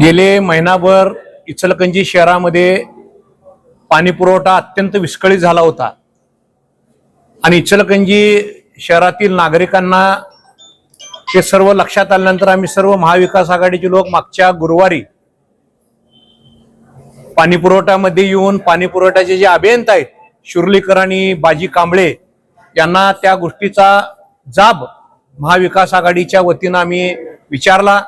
गेले महिनाभर इचलकंजी शहरामध्ये पाणीपुरवठा अत्यंत विस्कळीत झाला होता. आणि इचलकंजी शहरातील नागरिकांना हे सर्व लक्षात आल्यानंतर आम्ही सर्व महाविकास आघाडीचे लोक मागच्या गुरुवारी पाणीपुरवठ्यामध्ये येऊन पाणीपुरवठ्याचे जे अभियंता आहेत शुर्लीकर आणि बाजी कांबळे यांना त्या गोष्टीचा जाब महाविकास आघाडीच्या वतीनं आम्ही विचारला.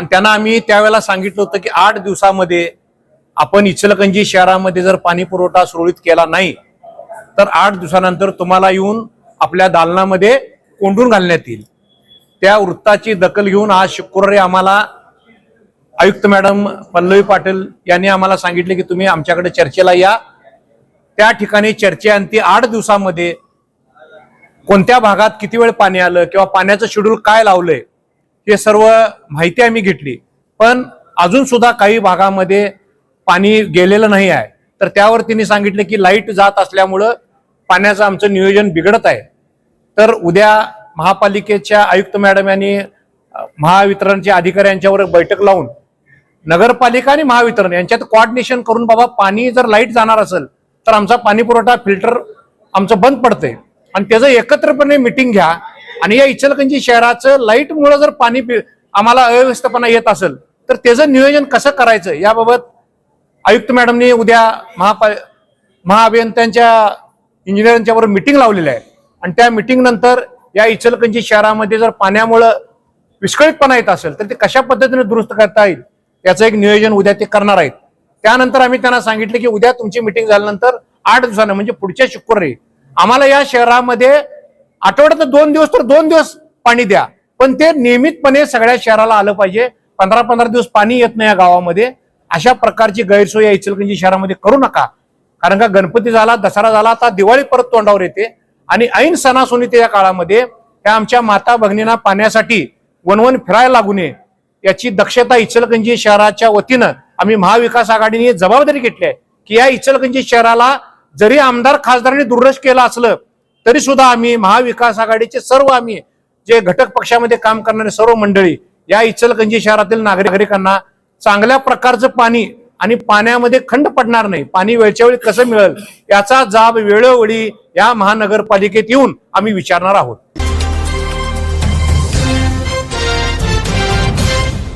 आणि त्यांना आम्ही त्यावेळेला सांगितलं होतं की आठ दिवसामध्ये आपण इचलकंजी शहरामध्ये जर पाणी पुरवठा सुरळीत केला नाही तर आठ दिवसानंतर तुम्हाला येऊन आपल्या दालनामध्ये कोंडून घालण्यात येईल. त्या वृत्ताची दखल घेऊन आज शुक्रवारी आम्हाला आयुक्त मॅडम पल्लवी पाटील यांनी आम्हाला सांगितले की तुम्ही आमच्याकडे चर्चेला या. त्या ठिकाणी चर्चेअंती आठ दिवसामध्ये कोणत्या भागात किती वेळ पाणी आलं किंवा पाण्याचं शेड्यूल काय लावलंय हे सर्व माहिती आम्ही घेतली. पण अजून सुद्धा काही भागामध्ये पाणी गेलेलं नाही आहे. तर त्यावर तिने सांगितले की लाइट जात असल्यामुळं पाण्याचं आमचं नियोजन बिघडत आहे. तर उद्या महापालिकेच्या आयुक्त मॅडम यांनी महावितरणच्या अधिकारी यांच्यावर बैठक लावून नगरपालिका आणि महावितरण यांच्यात कॉर्डिनेशन करून बाबा पाणी जर लाइट जाणार असेल तर आमचा पाणी पुरवठा फिल्टर आमचं बंद पडतंय. आणि त्याचं एकत्रपणे मिटिंग घ्या. आणि या इचलकंजी शहराचं लाईटमुळे जर पाणी पि- आम्हाला अव्यवस्थापना येत असेल तर त्याचं नियोजन कसं करायचं? याबाबत आयुक्त मॅडमनी उद्या महापा महाअभियंत्यांच्या इंजिनियरांच्या बरोबर मिटिंग लावलेली आहे. आणि त्या मिटिंग नंतर या इचलकंजी शहरामध्ये जर पाण्यामुळं विस्कळीतपणा येत असेल तर ते कशा पद्धतीने दुरुस्त करता येईल? याचं एक नियोजन उद्या ते करणार आहेत. त्यानंतर आम्ही त्यांना सांगितले की उद्या तुमची मिटिंग झाल्यानंतर आठ दिवसानं म्हणजे पुढच्या शुक्रवारी आम्हाला या शहरामध्ये आठवड्यात दोन दिवस तर दोन दिवस पाणी द्या. पण ते नियमितपणे सगळ्या शहराला आलं पाहिजे. पंधरा पंधरा दिवस पाणी येत नाही या गावामध्ये. अशा प्रकारची गैरसोय या इचलकरंजी शहरामध्ये करू नका. कारण का गणपती झाला दसरा झाला आता दिवाळी परत तोंडावर येते. आणि ऐन सणासुनीच्या काळामध्ये त्या आमच्या माता भगिनींना पाण्यासाठी वनवन फिरायला लागू नये. याची दक्षता इचलकंजी शहराच्या वतीनं आम्ही महाविकास आघाडीने जबाबदारी घेतली आहे. की या इचलकंजी शहराला जरी आमदार खासदारांनी दुर्लक्ष केलं असलं तरी सुद्धा आम्ही महाविकास आघाडीचे सर्व आम्ही जे घटक पक्षामध्ये काम करणारे सर्व मंडळी या इचलकंजी शहरातील नागरिकांना चांगल्या प्रकारचं पाणी आणि पाण्यामध्ये खंड पडणार नाही. पाणी वेळच्या वेळी कसं मिळेल याचा जाब वेळोवेळी या महानगरपालिकेत येऊन आम्ही विचारणार आहोत.